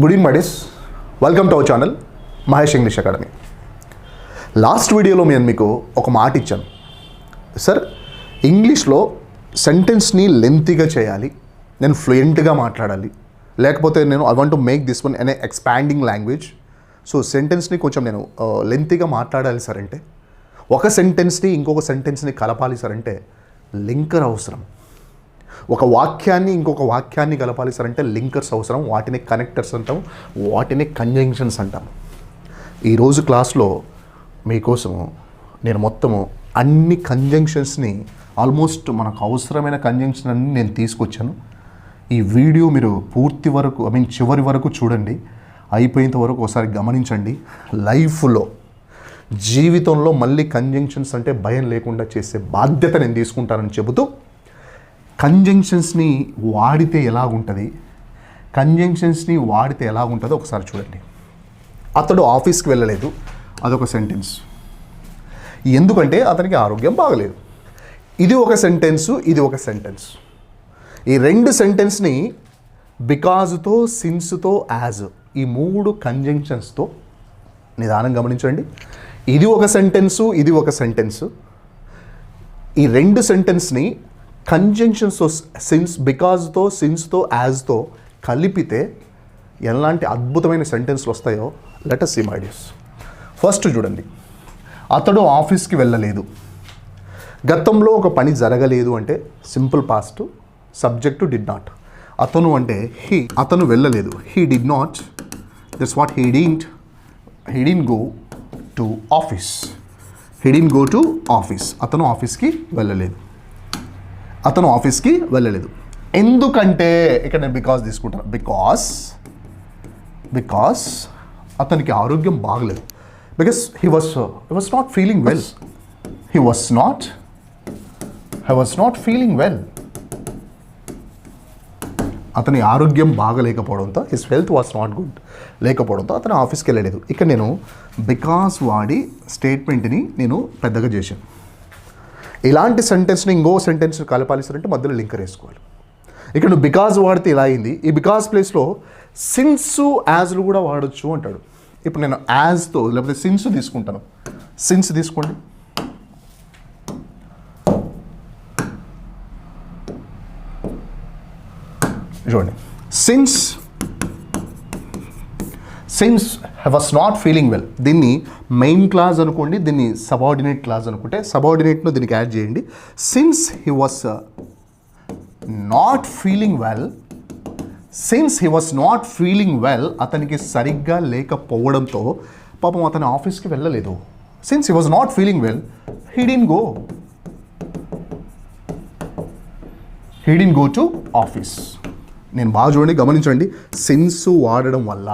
Good evening my dears welcome to our channel Mahesh English academy last వీడియోలో నేను మీకు ఒక మాట ఇచ్చాను. సార్ ఇంగ్లీష్లో సెంటెన్స్ని లెంతీగా చేయాలి నేను ఫ్లూయెంట్గా మాట్లాడాలి. లేకపోతే నేను I want to make this one అనే ఎక్స్పాండింగ్ లాంగ్వేజ్ సో సెంటెన్స్ని కొంచెం నేను లెంతీగా మాట్లాడాలి సార్ అంటే. ఒక సెంటెన్స్ని ఇంకొక సెంటెన్స్ని కలపాలి సార్ అంటే లింకర్ అవసరం. ఒక వాక్యాన్ని ఇంకొక వాక్యాన్ని కలపాలి సార్ అంటే లింకర్స్ అవసరం వాటిని కనెక్టర్స్ అంటాం వాటిని కంజంక్షన్స్ అంటాం. ఈరోజు క్లాస్లో మీకోసము నేను మొత్తము అన్ని కంజంక్షన్స్ని ఆల్మోస్ట్ మనకు అవసరమైన కంజంక్షన్ అన్ని నేను తీసుకొచ్చాను. ఈ వీడియో మీరు పూర్తి వరకు ఐ మీన్ చివరి వరకు చూడండి. అయిపోయేంత వరకు ఒకసారి గమనించండి. లైఫ్లో జీవితంలో మళ్ళీ కంజంక్షన్స్ అంటే భయం లేకుండా చేసే బాధ్యత నేను తీసుకుంటానని చెబుతూ కంజంక్షన్స్ని వాడితే ఎలాగుంటుంది? కంజంక్షన్స్ని వాడితే ఎలాగుంటుందో ఒకసారి చూడండి. అతడు ఆఫీస్కి వెళ్ళలేదు. అదొక సెంటెన్స్ ఎందుకంటే అతనికి ఆరోగ్యం బాగలేదు. ఇది ఒక సెంటెన్సు ఇది ఒక సెంటెన్స్ ఈ రెండు సెంటెన్స్ని బికాజ్తో సిన్స్తో యాజ్ ఈ మూడు కంజంక్షన్స్తో నిదానం గమనించండి. ఇది ఒక సెంటెన్సు ఇది ఒక సెంటెన్సు ఈ రెండు సెంటెన్స్ని కంజంక్షన్స్ సిన్స్ బికాజ్తో సిన్స్తో యాజ్తో కలిపితే ఎలాంటి అద్భుతమైన సెంటెన్స్లు వస్తాయో లెటస్ సి మైడియస్ ఫస్ట్ చూడండి. అతడు ఆఫీస్కి వెళ్ళలేదు. గతంలో ఒక పని జరగలేదు అంటే simple past subject did not అతను అంటే హీ అతను వెళ్ళలేదు. He did not that's what he didn't he didn't go to office he didn't go to office అతను ఆఫీస్కి వెళ్ళలేదు. అతను ఆఫీస్కి వెళ్ళలేదు. ఎందుకంటే ఇక్కడ నేను బికాస్ తీసుకుంటాను. బికాస్ బికాస్ అతనికి ఆరోగ్యం బాగలేదు. Because he was he was not feeling well he was not he was not feeling well అతని ఆరోగ్యం బాగలేకపోవడంతో his health was not good లేకపోవడంతో అతను ఆఫీస్కి వెళ్ళలేదు. ఇక్కడ నేను బికాస్ వాడి స్టేట్మెంట్ని నేను పెద్దగా చేశాను. ఇలాంటి సెంటెన్స్ని ఇంకో సెంటెన్స్ని కలపాలి సార్ అంటే మధ్యలో లింకర్ వేసుకోవాలి. ఇక్కడ నువ్వు బికాజ్ వాడితే ఇలా అయింది ఈ బికాస్ ప్లేస్లో సిన్స్ యాజ్లు కూడా వాడచ్చు అంటాడు. ఇప్పుడు నేను యాజ్తో లేకపోతే సిన్స్ తీసుకుంటాను. సిన్స్ తీసుకోండి. చూడండి. Since since was not feeling well దీన్ని మెయిన్ క్లాస్ అనుకోండి దీన్ని సబార్డినేట్ క్లాస్ అనుకుంటే సబార్డినేట్ను దీనికి యాడ్ చేయండి. Since he was not feeling well since he was not feeling well అతనికి సరిగ్గా లేకపోవడంతో పాపం అతని ఆఫీస్కి వెళ్ళలేదు. Since he was not feeling well he didn't go he didn't go to office నేను బాగా చూడండి గమనించండి. సిన్స్ వాడడం వల్ల.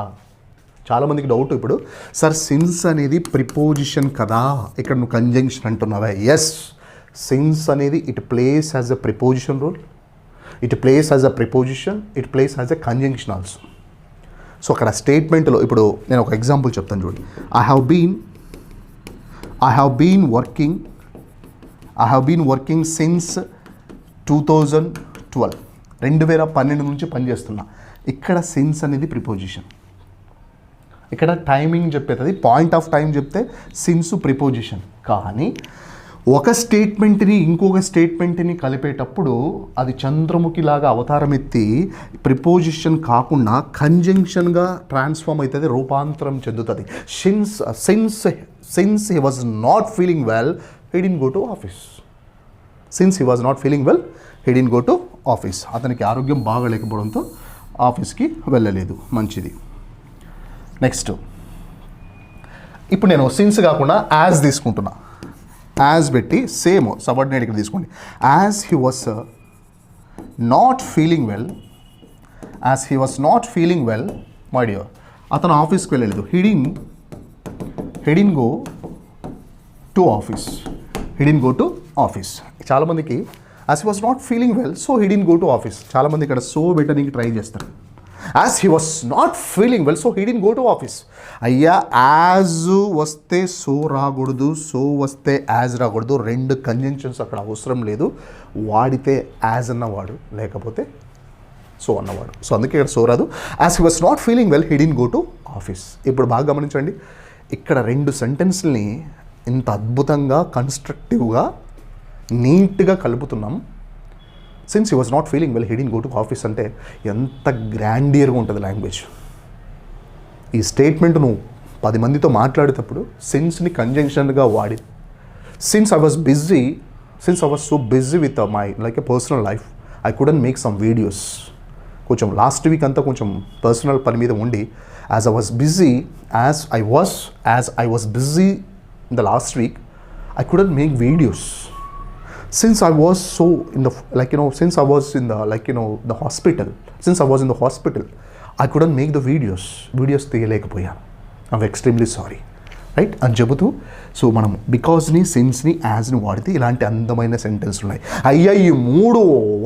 చాలామందికి డౌట్ ఇప్పుడు. సార్ సిన్స్ అనేది ప్రిపోజిషన్ కదా ఇక్కడ నువ్వు కంజంక్షన్ అంటున్నావా. ఎస్ సిన్స్ అనేది it plays as a preposition role it plays as a preposition it plays as a conjunction also so అక్కడ స్టేట్మెంట్లో ఇప్పుడు నేను ఒక ఎగ్జాంపుల్ చెప్తాను చూడండి I have been I have been working I have been working since two thousand twelve రెండు వేల పన్నెండు నుంచి పనిచేస్తున్నా. ఇక్కడ సిన్స్ అనేది ప్రిపోజిషన్ ఇక్కడ టైమింగ్ చెప్పేది పాయింట్ ఆఫ్ టైం చెప్తే సిన్స్ ప్రిపోజిషన్ కానీ ఒక స్టేట్మెంట్ని ఇంకొక స్టేట్మెంట్ని కలిపేటప్పుడు అది చంద్రముఖిలాగా అవతారం ఎత్తి ప్రిపోజిషన్ కాకుండా కంజంక్షన్గా ట్రాన్స్ఫార్మ్ అవుతుంది రూపాంతరం చెందుతుంది. Since since since he was not feeling well he didn't go to office since he was not feeling well he didn't go to office అతనికి ఆరోగ్యం బాగలేకపోవడంతో ఆఫీస్కి వెళ్ళలేదు. మంచిది. నెక్స్ట్. ఇప్పుడు నేను సిన్స్ కాకుండా యాజ్ తీసుకుంటున్నా. యాజ్ పెట్టి సేమ్ సబార్డినేట్ ఇక్కడ తీసుకోండి. As he was not feeling well as he was not feeling well my dear అతను ఆఫీస్కి వెళ్ళలేదు. He didn't he didn't go to office he didn't go to office చాలామందికి as he was not feeling well so he didn't go to office చాలామంది ఇక్కడ so పెట్టడానికి try చేస్తారు. As he was not feeling well so he didn't go to office అయ్యా as వస్తే so రాకూడదు so వస్తే as రాకూడదు రెండు కంజంక్షన్స్ అక్కడ అవసరం లేదు. వాడితే యాజ్ అన్న వాడు లేకపోతే సో అన్నవాడు. సో అందుకే ఇక్కడ సో రాదు. As he was not feeling well he didn't go to office ఇప్పుడు బాగా గమనించండి. ఇక్కడ రెండు సెంటెన్స్ని ఇంత అద్భుతంగా కన్స్ట్రక్టివ్గా నీట్గా కలుపుతున్నాం. Since he was not feeling well he didn't go to office అంటే ఎంత గ్రాండియర్గా ఉంటుంది లాంగ్వేజ్ ఈ స్టేట్మెంట్ నువ్వు పది మందితో మాట్లాడేటప్పుడు సిన్స్ని కంజంక్షన్గా వాడి. Since I was busy since I was so busy with my like a personal life I couldn't make some videos కొంచెం లాస్ట్ వీక్ అంతా కొంచెం పర్సనల్ పని మీద ఉండి as I was busy as I was as I was busy in the last week I couldn't make videos since I was so in the like you know since I was in the like you know the hospital since I was in the hospital I couldn't make the videos. Videos తీయలేకపోయాను. I'm extremely sorry right అని చెబుతూ so మనం బికాస్ని సిన్స్ని యాజ్ని వాడితే ఇలాంటి అందమైన sentence ఉన్నాయి. అయ్యా ఈ మూడు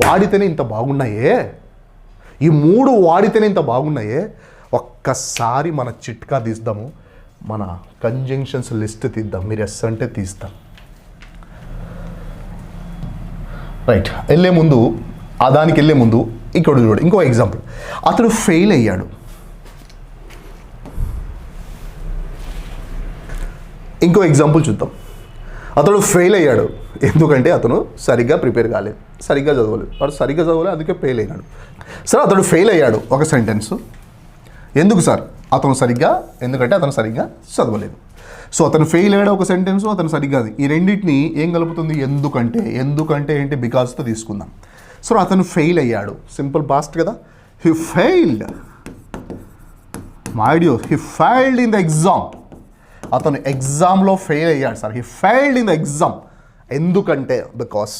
వాడితేనే ఇంత బాగున్నాయే? ఈ మూడు వాడితేనే ఇంత బాగున్నాయే? ఒక్కసారి మన చిట్కా తీద్దాము. మన కంజంక్షన్స్ లిస్ట్ తీద్దాం. మీరు ఎస్ అంటే తీస్తాం. రైట్ వెళ్ళే ముందు ఆ దానికి వెళ్ళే ముందు ఇక్కడ చూడు ఇంకో ఎగ్జాంపుల్ అతడు ఫెయిల్ అయ్యాడు. ఇంకో ఎగ్జాంపుల్ చూద్దాం. అతడు ఫెయిల్ అయ్యాడు. ఎందుకంటే అతను సరిగ్గా ప్రిపేర్ కాలేదు. సరిగ్గా చదవలేదు. వాడు సరిగ్గా చదవలేదు అందుకే ఫెయిల్ అయ్యాడు సార్ అతడు ఫెయిల్ అయ్యాడు. ఒక సెంటెన్స్ ఎందుకు సార్ అతను సరిగ్గా ఎందుకంటే అతను సరిగ్గా చదవలేదు. సో అతను ఫెయిల్ అయ్యాడు ఒక సెంటెన్స్ అతను సరిగ్గా అది. ఈ రెండింటిని ఏం కలుపుతుంది? ఎందుకంటే. ఎందుకంటే ఏంటి? బికాస్తో తీసుకుందాం. సో అతను ఫెయిల్ అయ్యాడు. సింపుల్ పాస్ట్ కదా? He failed my dears he failed in the exam అతను ఎగ్జామ్లో ఫెయిల్ అయ్యాడు sir he failed in the exam ఎందుకంటే? బికాస్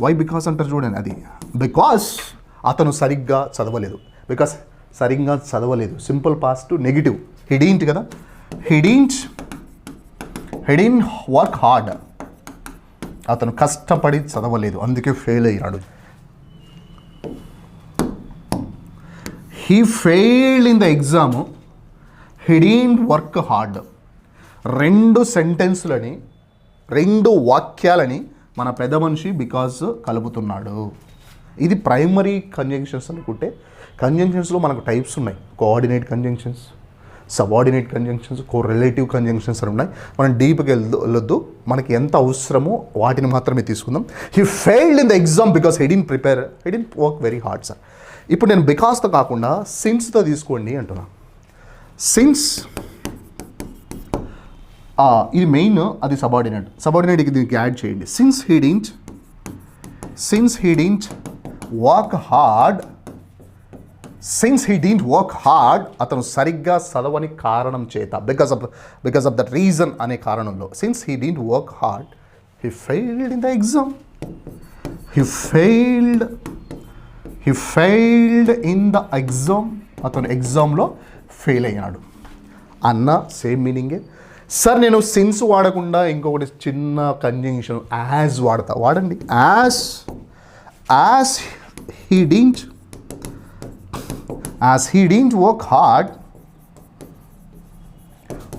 వై బికాస్ అంటారు చూడండి అది. బికాస్ అతను సరిగ్గా చదవలేదు. బికాస్ సరిగ్గా చదవలేదు. సింపుల్ పాస్ట్ నెగిటివ్ హిడీంటి కదా? హిడీంట్ హెడిన్ వర్క్ హార్డ్ అతను కష్టపడి చదవలేదు. అందుకే ఫెయిల్ అయ్యాడు. He fail in the exam he didn't work hard రెండు సెంటెన్స్లని రెండు వాక్యాలని మన పెద్ద మనిషి బికాజ్ కలుపుతున్నాడు. ఇది ప్రైమరీ కంజంక్షన్స్ అనుకుంటే కంజంక్షన్స్లో మనకు టైప్స్ ఉన్నాయి. Coordinate conjunctions subordinate conjunctions correlative conjunctions అని ఉన్నాయి. మనం డీప్గా వెళ్ళొద్దు. మనకి ఎంత అవసరమో వాటిని మాత్రమే తీసుకుందాం. He failed in the exam because he didn't prepare he didn't work very hard sir ఇప్పుడు నేను బికాస్తో కాకుండా సిన్స్తో తీసుకోండి అంటున్నా. సిన్స్ ఇది మెయిన్ అది సబార్డినేట్ సబార్డినేట్కి దీనికి యాడ్ చేయండి. Since he didn't since he didn't work hard since he didn't work hard అతను సరిగ్గా చదవని కారణం చేత because of because of that reason అనే కారణంలో since he didn't work hard he failed in the exam he failed he failed in the exam అతను ఎగ్జామ్లో fail అయ్యాడు అన్న సేమ్ మీనింగే సార్ నేను సిన్స్ వాడకుండా ఇంకొకటి చిన్న కంజంక్షన్ యాజ్ వాడతా. వాడండి. As as he didn't as he didn't work hard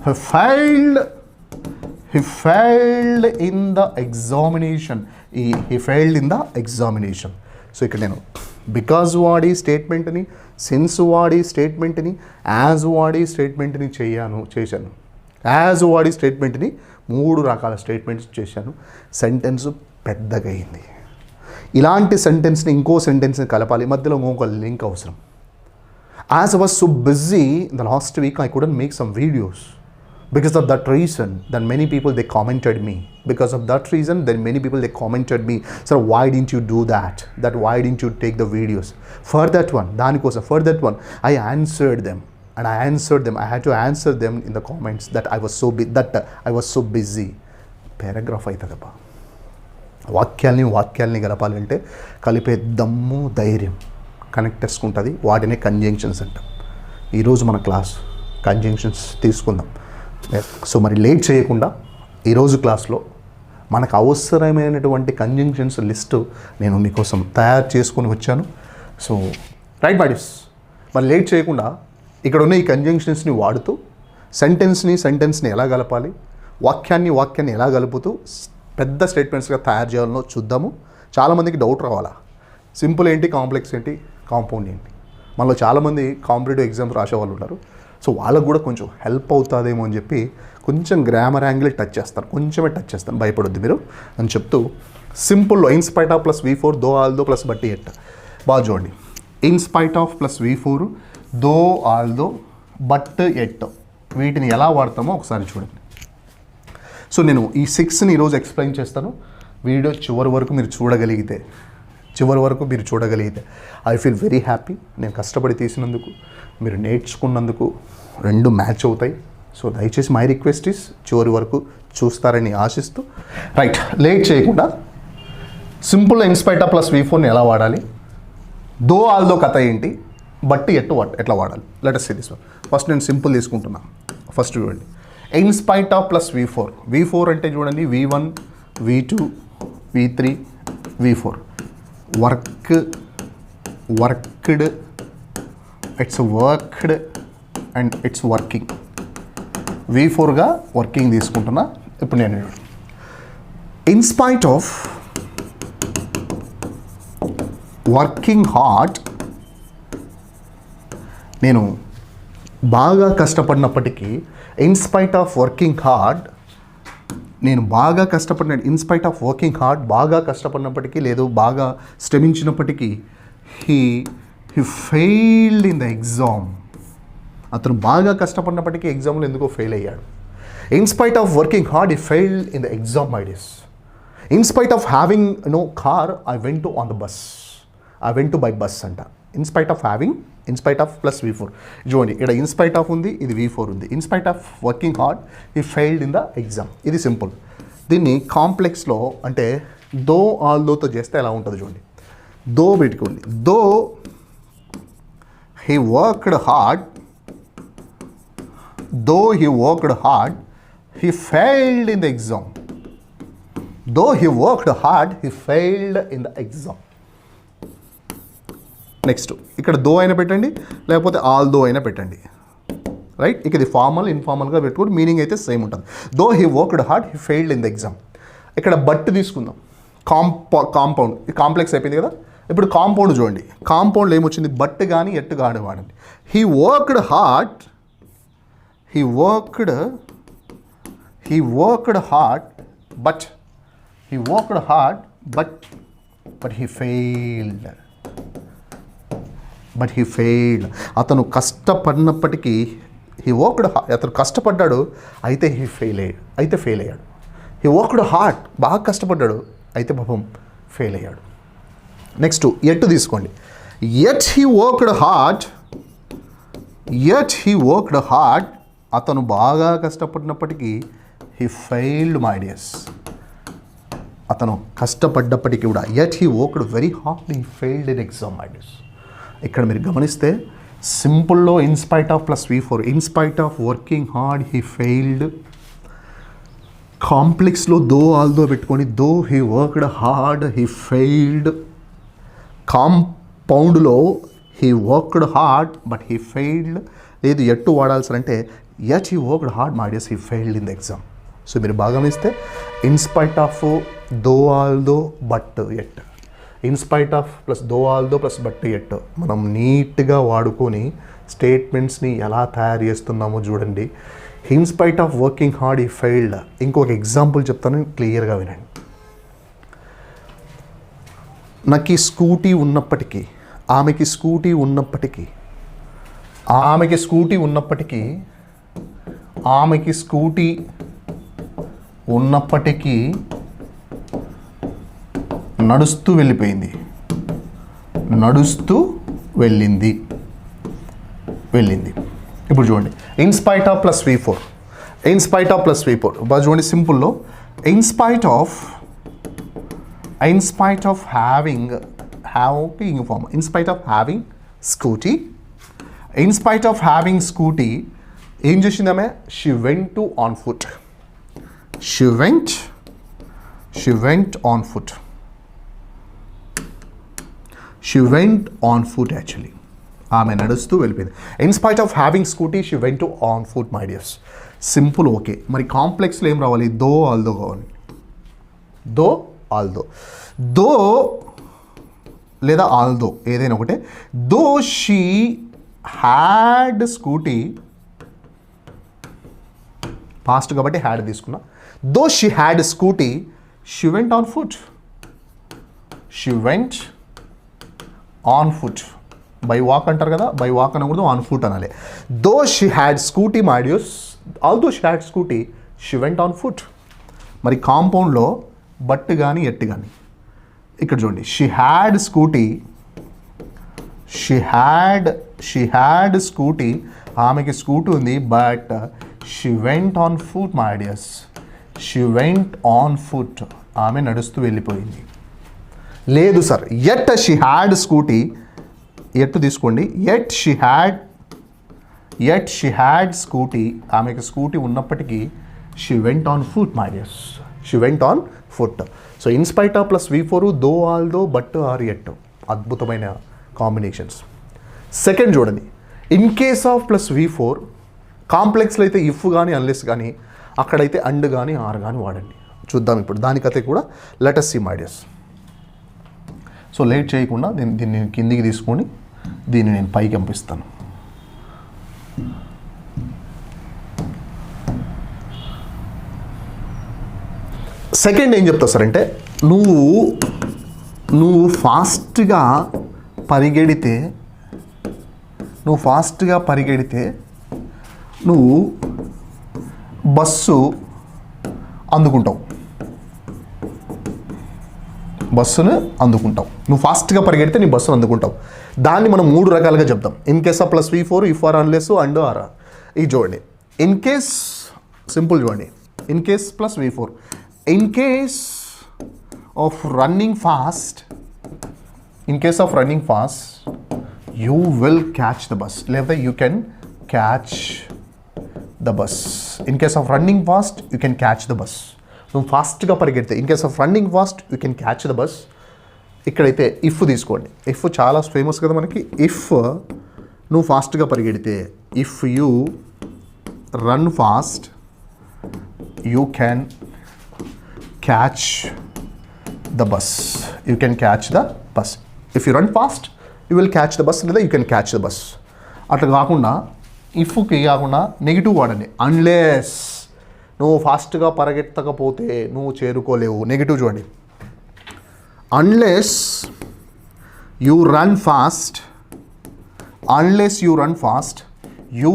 he failed he failed in the examination. He, he failed in the examination. So ఇక్కడ నేను బికాజ్ వాడి స్టేట్మెంట్ని సిన్స్ వాడి స్టేట్మెంట్ని యాజ్ వాడి స్టేట్మెంట్ని చేయాను చేశాను. యాజ్ వాడి స్టేట్మెంట్ని మూడు రకాల స్టేట్మెంట్స్ చేశాను. సెంటెన్స్ పెద్దగా అయింది ఇలాంటి సెంటెన్స్ని ఇంకో సెంటెన్స్ని కలపాలి. మధ్యలో ఇంకొక లింక్ అవసరం. As I was so busy the last week, I couldn't make some videos. Because of that reason, then many people they commented me. Because of that reason, then many people they commented me. Sir, why didn't you do that? That why didn't you take the videos? For that one, దానికోసం for that one, I answered them. And I answered them. I had to answer them in the comments that I was so that uh, I was so busy. Paragraph అవుతుందప్పా వాక్యాల్ని వాక్యాల్ని కలపాలంటే కలిపే దమ్ము ధైర్యం connectors ఉంటుంది వాటినే conjunctions అంటాం. ఈరోజు మన class conjunctions తీసుకుందాం. So మరి లేట్ చేయకుండా ఈరోజు క్లాస్లో మనకు అవసరమైనటువంటి కంజంక్షన్స్ లిస్టు నేను మీకోసం తయారు చేసుకొని వచ్చాను. సో రైట్ బాడీస్ మరి లేట్ చేయకుండా ఇక్కడ ఉన్న ఈ కంజంక్షన్స్ని వాడుతూ సెంటెన్స్ని సెంటెన్స్ని ఎలా కలపాలి వాక్యాన్ని వాక్యాన్ని ఎలా కలుపుతూ పెద్ద స్టేట్మెంట్స్గా తయారు చేయాలనో చూద్దాము. చాలామందికి డౌట్ రావాలా? సింపుల్ ఏంటి కాంప్లెక్స్ ఏంటి? కాంపౌండ్ ఏంటి మనలో చాలామంది కాంపిటేటివ్ ఎగ్జామ్స్ రాసే వాళ్ళు సో వాళ్ళకు కూడా కొంచెం హెల్ప్ అవుతుందేమో అని చెప్పి కొంచెం గ్రామర్ యాంగిల్ టచ్ చేస్తాను కొంచెమే టచ్ చేస్తాను భయపడొద్దు మీరు అని చెప్తూ సింపుల్లో in spite of plus V four though although plus బట్టి ఎట్ బాగా చూడండి. In spite of plus V four though although but yet వీటిని ఎలా వాడతామో ఒకసారి చూడండి. సో నేను ఈ సిక్స్ని ఈరోజు ఎక్స్ప్లెయిన్ చేస్తాను. వీడియో చివరి వరకు మీరు చూడగలిగితే చివరి వరకు మీరు చూడగలిగితే. ఐ ఫీల్ వెరీ హ్యాపీ నేను కష్టపడి తీసినందుకు మీరు నేర్చుకున్నందుకు రెండు మ్యాచ్ అవుతాయి. సో దయచేసి మై రిక్వెస్ట్ ఇస్ చివరి వరకు చూస్తారని ఆశిస్తూ. రైట్ లేట్ చేయకుండా simple in spite of plus V ఫోర్ని ఎలా వాడాలి? దో ఆల్దో కథ ఏంటి? బట్టి ఎట్టు వాట్ ఎట్లా వాడాలి? లెటస్ సిరీస్ ఫస్ట్ నేను సింపుల్ తీసుకుంటున్నా. ఫస్ట్ చూడండి. ఇన్స్పైటా plus V four V four అంటే చూడండి V one V two V three V four work worked it's worked and it's working V ఫోర్గా working తీసుకుంటున్నా. ఇప్పుడు నేను in spite of working hard నేను బాగా కష్టపడినప్పటికీ in spite of working hard నేను బాగా కష్టపడిన ఇన్స్పైట్ ఆఫ్ వర్కింగ్ హార్డ్ బాగా కష్టపడినప్పటికీ లేదు బాగా శ్రమించినప్పటికీ he he failed in the exam అతను బాగా కష్టపడినప్పటికీ ఎగ్జామ్లో ఎందుకో ఫెయిల్ అయ్యాడు. In spite of working hard he failed in the exam my dears in spite of having no car I went on the bus I went by bus అంట. In spite of having in spite of plus V four చూడండి ఇక్కడ in spite of ఉంది ఇది V four ఉంది. In spite of working hard he failed in the exam ఇది simple దీన్ని కాంప్లెక్స్లో అంటే దో ఆల్ దోతో చేస్తే ఎలా ఉంటుంది చూడండి. దో పెట్టుకోండి. Though he worked hard though he worked hard he failed in the exam though he worked hard he failed in the exam next ఇక్కడ దో అయినా పెట్టండి లేకపోతే ఆల్ దో అయినా పెట్టండి. రైట్ ఇక ఇది ఫార్మల్ ఇన్ఫార్మల్గా పెట్టుకోండి మీనింగ్ అయితే సేమ్ ఉంటుంది. Though he worked hard he failed in the exam ఇక్కడ బట్ తీసుకుందాం. కాంపౌ కాంపౌండ్ కాంప్లెక్స్ అయిపోయింది కదా? ఇప్పుడు కాంపౌండ్ చూడండి. కాంపౌండ్లో ఏమొచ్చింది? బట్ కానీ ఎట్టు కానీ వాడండి. He worked hard he worked he worked hard but he worked hard but but he failed but he failed అతను కష్టపడినప్పటికీ హీ వర్క్డ్ అతను కష్టపడ్డాడు అయితే హీ ఫెయిల్ అయ్యాడు అయితే ఫెయిల్ అయ్యాడు. హీ వర్క్డ్ హార్ట్ బాగా కష్టపడ్డాడు అయితే పాపం ఫెయిల్ అయ్యాడు. నెక్స్ట్ ఎట్ తీసుకోండి. Yet he worked hard yet he worked hard అతను బాగా కష్టపడినప్పటికీ హీ ఫెయిల్డ్ మై డియర్స్ అతను కష్టపడ్డప్పటికీ కూడా yet he worked very hard he failed in exam my dears. ఇక్కడ మీరు గమనిస్తే సింపుల్లో in spite of plus V four in spite of working hard he failed కాంప్లెక్స్లో దో ఆల్దో పెట్టుకొని though he worked hard he failed కాంపౌండ్లో he worked hard but he failed లేదు yet వాడాల్సినంటే yet he worked hard my dears he failed in the exam so మీరు బాగా గమనిస్తే in spite of though although but yet. In spite of plus though plus but yet మనం నీట్గా వాడుకొని స్టేట్మెంట్స్ని ఎలా తయారు చేస్తున్నామో చూడండి. In spite of working hard he failed ఇంకొక ఎగ్జాంపుల్ చెప్తాను క్లియర్గా వినండి. నాకు ఈ స్కూటీ ఉన్నప్పటికీ ఆమెకి స్కూటీ ఉన్నప్పటికీ ఆమెకి స్కూటీ ఉన్నప్పటికీ ఆమెకి స్కూటీ ఉన్నప్పటికీ నడుస్తూ వెళ్ళిపోయింది. నడుస్తూ వెళ్ళింది. వెళ్ళింది. ఇప్పుడు చూడండి. In spite of plus V four in spite of plus V four బాగా చూడండి సింపుల్లో. In spite of in spite of having having uniform in spite of having scooty in spite of having scooty ఏం చేసిందామే she went to on foot she went she went on foot she went on foot actually ఆమె నడుస్తూ వెళ్ళిపోయింది. In spite of having scooty she went on foot my dears simple okay మరి కాంప్లెక్స్లో ఏం రావాలి? దో although కావాలి. దో although. దో లేదా although ఏదైనా ఒకటే. Though she had scooty past కాబట్టి హ్యాడ్ తీసుకున్నా. Though she had scooty she went on foot she went on foot by walk అంటారు కదా బై వాక్ అనకూడదు ఆన్ ఫుట్ అనాలి. Though she had scooty my dears although she had scooty she went on foot మరి కాంపౌండ్లో but కానీ yet కానీ ఇక్కడ చూడండి she had scooty she had she had scooty ఆమెకి స్కూటీ ఉంది but she went on foot my dears she went on foot ఆమె నడుస్తూ వెళ్ళిపోయింది. లేదు sir yet she had scooty yet తీసుకోండి. Yet she had yet she had scooty ఆమెకు scooty ఉన్నప్పటికీ she went on foot my dears she went on foot so in spite of plus V four though although but or yet అద్భుతమైన combinations second చూడండి. In case of plus V four కాంప్లెక్స్లో అయితే if కానీ unless కానీ అక్కడైతే and కానీ are కానీ వాడండి. చూద్దాం ఇప్పుడు. దానికైతే కూడా let us see my dears so late చేయకుండా దీన్ని దీన్ని కిందికి తీసుకొని దీన్ని నేను పైకి పంపిస్తాను సెకండ్ ఏం చెప్తా సార్ అంటే నువ్వు నువ్వు ఫాస్ట్గా పరిగెడితే నువ్వు ఫాస్ట్గా పరిగెడితే నువ్వు బస్సు అందుకుంటావు. బస్సును అందుకుంటావు. నువ్వు ఫాస్ట్గా పరిగెడితే నీ బస్సును అందుకుంటావు. దాన్ని మనం మూడు రకాలుగా చెప్తాం. In case of plus V four if or unless and or ఇది చూడండి ఇన్ కేస్ సింపుల్ చూడండి in case plus V four in case of running fast in case of running fast you will catch the bus లేదా you can catch the bus in case of running fast you can catch the bus నువ్వు ఫాస్ట్గా పరిగెడితే in case of running fast you can catch the bus ఇక్కడైతే if తీసుకోండి. If చాలా famous కదా మనకి. If నువ్వు ఫాస్ట్గా పరిగెడితే if you run fast you can catch the bus you can catch the bus if you run fast you will catch the bus లేదా you can catch the bus అట్లా కాకుండా ఇఫ్కి కాకుండా negative వాడండి. Unless నువ్వు ఫాస్ట్గా పరిగెత్తకపోతే నువ్వు చేరుకోలేవు. నెగిటివ్ చూడండి. Unless you run fast unless you run fast you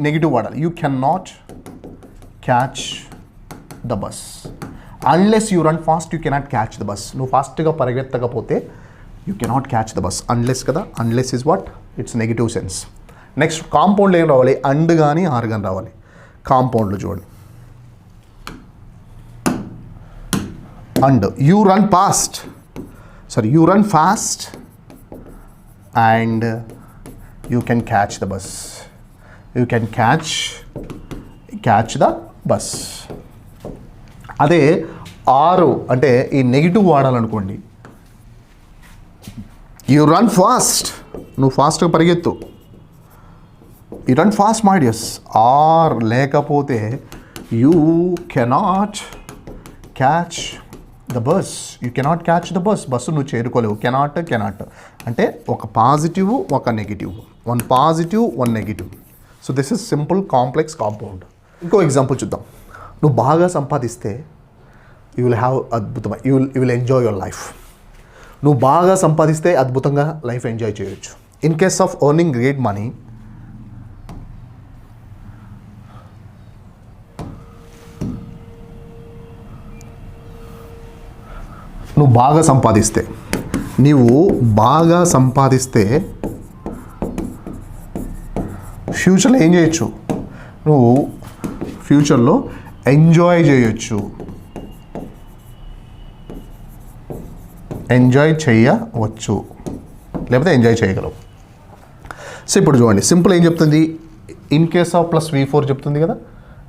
negative వాడాలి you can not catch the bus unless you run fast you cannot catch the bus నువ్వు ఫాస్ట్గా పరిగెత్తకపోతే you cannot catch the bus unless కదా? Unless is what it's negative sense next కాంపౌండ్లో ఏం రావాలి? And కానీ are కానీ రావాలి. కాంపౌండ్లో చూడండి. And you run fast. Sorry you run fast. And you can catch the bus. You can catch catch the bus. అదే ఆరు అంటే ఈ నెగిటివ్ వాడాలనుకోండి. You run fast. నువ్వు ఫాస్ట్గా పరిగెత్తు. You run fast my dears or లేకపోతే you cannot catch the bus you cannot catch the bus bus నువ్వు చేరుకోలేవు. కెనాట్ కెనాట్ అంటే ఒక పాజిటివ్ ఒక negative one positive one negative so this is simple complex compound ఇంకో example చూద్దాం. నువ్వు బాగా సంపాదిస్తే యూ విల్ హ్యావ్ అద్భుతమైన you will you will enjoy your life నువ్వు బాగా సంపాదిస్తే అద్భుతంగా లైఫ్ ఎంజాయ్ చేయొచ్చు. In case of earning great money నువ్వు బాగా సంపాదిస్తే నీవు బాగా సంపాదిస్తే ఫ్యూచర్లో ఏం చేయొచ్చు? నువ్వు ఫ్యూచర్లో ఎంజాయ్ చేయొచ్చు. ఎంజాయ్ చేయవచ్చు. లేకపోతే ఎంజాయ్ చేయగలవు. సో ఇప్పుడు చూడండి సింపుల్ ఏం చెప్తుంది? In case of plus V four చెప్తుంది కదా?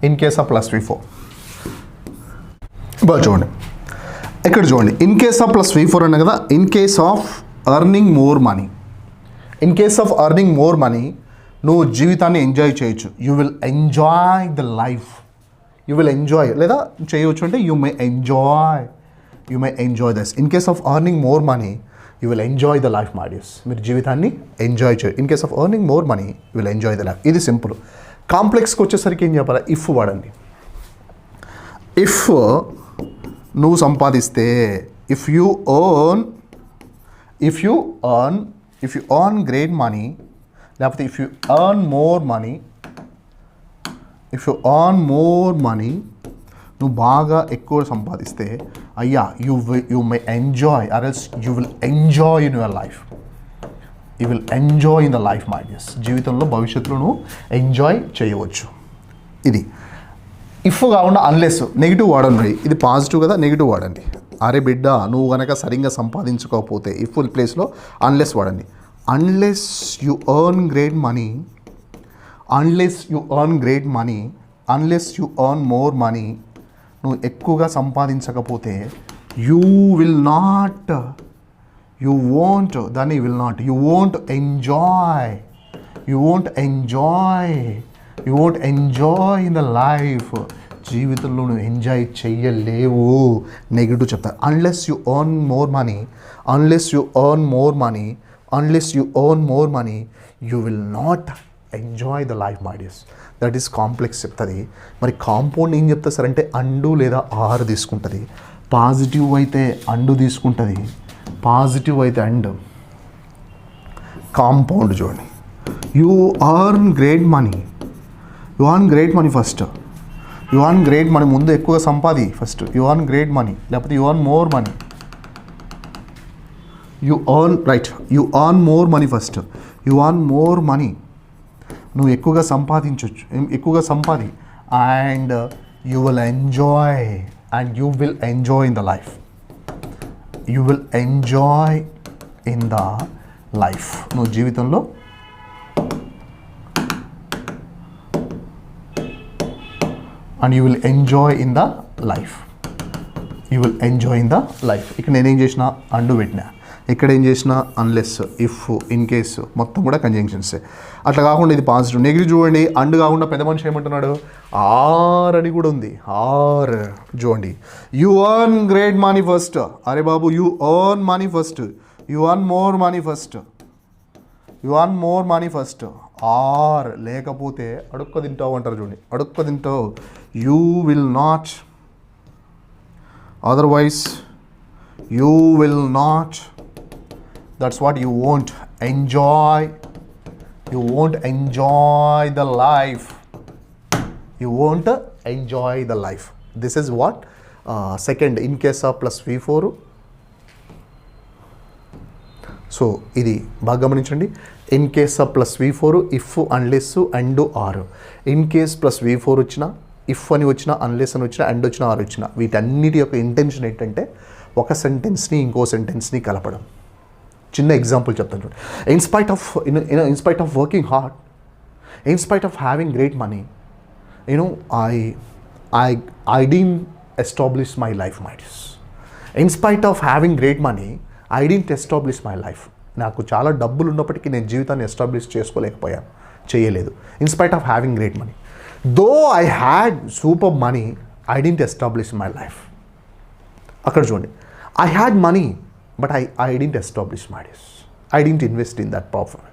In case of plus V four. బాగా చూడండి. ఇక్కడ చూడండి. In case of plus V four అన్న కదా in case of earning more money in case of earning more money నువ్వు జీవితాన్ని ఎంజాయ్ చేయొచ్చు. You will enjoy the life you will enjoy లేదా చేయవచ్చు అంటే you may enjoy you may enjoy thus in case of earning more money you will enjoy the life my dears మీరు జీవితాన్ని enjoy చేయ in case of earning more money you will enjoy the life ఇది simple. కాంప్లెక్స్కి వచ్చేసరికి ఏం చెప్పాలి? If వాడండి. If నువ్వు సంపాదిస్తే if you earn if you earn if you earn great money లేకపోతే if you earn more money if you earn more money నువ్వు బాగా ఎక్కువ సంపాదిస్తే అయ్యా you you may enjoy or else you will enjoy in your life you will enjoy in the life my dears జీవితంలో భవిష్యత్తులో నువ్వు enjoy చేయవచ్చు. ఇది. ఇఫ్ కాకుండా అన్లెస్ నెగిటివ్ వాడండి ఇది పాజిటివ్ కదా నెగిటివ్ వాడండి. అరే బిడ్డ నువ్వు కనుక సరిగ్గా సంపాదించుకోకపోతే ఇఫ్ ప్లేస్లో అన్లెస్ వాడండి. Unless you earn great money unless you earn great money unless you earn more money నువ్వు ఎక్కువగా సంపాదించకపోతే you will not you won't దాన్ని will not you won't enjoy you won't enjoy you won't enjoy in the life జీవితంలో నువ్వు enjoy చెయ్యలేవు. Negative చెప్తా. Unless you earn more money unless you earn more money unless you earn more money you will not enjoy the life my dears that is complex చెప్తుంది. మరి compound ఏం చెప్తా sir అంటే and లేదా are తీసుకుంటుంది. Positive అయితే and తీసుకుంటుంది. Positive అయితే అండ్. కాంపౌండ్ చూడండి. You earn great money you earn great money first you earn great money ముందు ఎక్కువగా సంపాది first you earn great money లేకపోతే you earn more money you earn right you earn more money first you earn more money నువ్వు ఎక్కువగా సంపాదించవచ్చు ఎక్కువగా సంపాది. And you will enjoy and you will enjoy in the life you will enjoy in the life నువ్వు జీవితంలో and you will enjoy in the life you will enjoy in the life ఇక్కడ నేనేం చేసిన and పెట్టినా. ఇక్కడ ఏం చేసిన unless if in case మొత్తం కూడా కంజంక్షన్సే అట్లా కాకుండా ఇది పాజిటివ్ నెగిటివ్ చూడండి అండ్ కాకుండా పెద్ద మనిషి ఏమంటున్నాడు? ఆర్ అని కూడా ఉంది. ఆర్ చూడండి. You earn great money first అరే బాబు you earn money first you earn more money first you earn more money first or లేకపోతే అడుక్క తింటావు అంటారు చూడండి. అడుక్క తింటావు. You will not. Otherwise you will not. That's what you won't enjoy you won't enjoy the life you won't enjoy the life this is what second in case of plus V four so ఇది బాగా గమనించండి. In case of plus V four if unless and or in case plus V four వచ్చిన if అని వచ్చిన unless అని వచ్చిన and వచ్చిన are వచ్చిన వీటన్నిటి యొక్క ఇంటెన్షన్ ఏంటంటే ఒక సెంటెన్స్ని ఇంకో సెంటెన్స్ని కలపడం. చిన్న ఎగ్జాంపుల్ చెప్తాను చూడండి in spite of in spite of working hard in spite of having great money you know I I I didn't establish my life my dears in spite of having great money I didn't establish my life నాకు చాలా డబ్బులు ఉన్నప్పటికీ నేను జీవితాన్ని establish చేసుకోలేకపోయాను. చేయలేదు. In spite of having great money though I had super money I didn't establish my life అక్కడ చూడండి. I had money but I I didn't establish my days I didn't invest in that perfect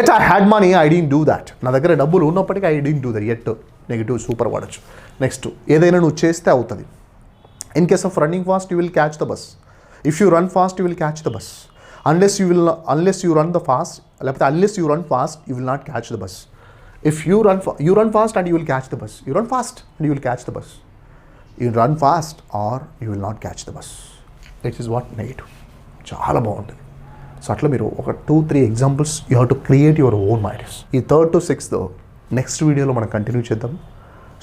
at I had money I didn't do that నా దగ్గర డబ్బులు ఉన్నప్పటికీ I didn't do that at negative super వాడచ్చు. Next ఏదైనా నువ్వు చేస్తే అవుతుంది. In case of running fast you will catch the bus if you run fast you will catch the bus unless you will unless you run the fast లేకపోతే unless you run fast you will not catch the bus if you run you run fast and you will catch the bus you run fast and you will catch the bus you run fast or you will not catch the bus it is what negative చాలా బాగుంటుంది so అట్లా మీరు ఒక two three examples you have to create your own minds ఈ third to sixth next వీడియోలో మనం continue చేద్దాం.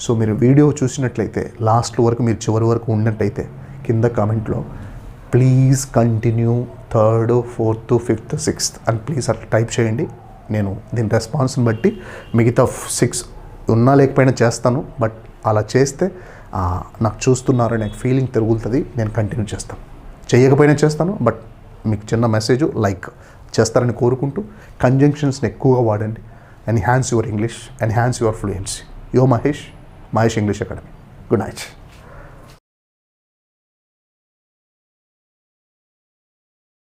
So మీరు వీడియో చూసినట్లయితే లాస్ట్ వరకు మీరు చివరి వరకు ఉన్నట్టయితే కింద కామెంట్లో please continue third fourth fifth sixth అని ప్లీజ్ అట్లా టైప్ చేయండి. నేను దీని రెస్పాన్స్ని బట్టి మిగతా సిక్స్ ఉన్నా లేకపోయినా చేస్తాను. బట్ అలా చేస్తే నాకు చూస్తున్నారు నాకు ఫీలింగ్ తిరుగుతుంది నేను కంటిన్యూ చేస్తాను. చేయకపోయినా చేస్తాను. బట్ మీకు చిన్న మెసేజ్ లైక్ చేస్తారని కోరుకుంటూ కంజంక్షన్స్ని ఎక్కువగా వాడండి. Enhance your English enhance your fluency. Yo Mahesh Mahesh English Academy. Good night.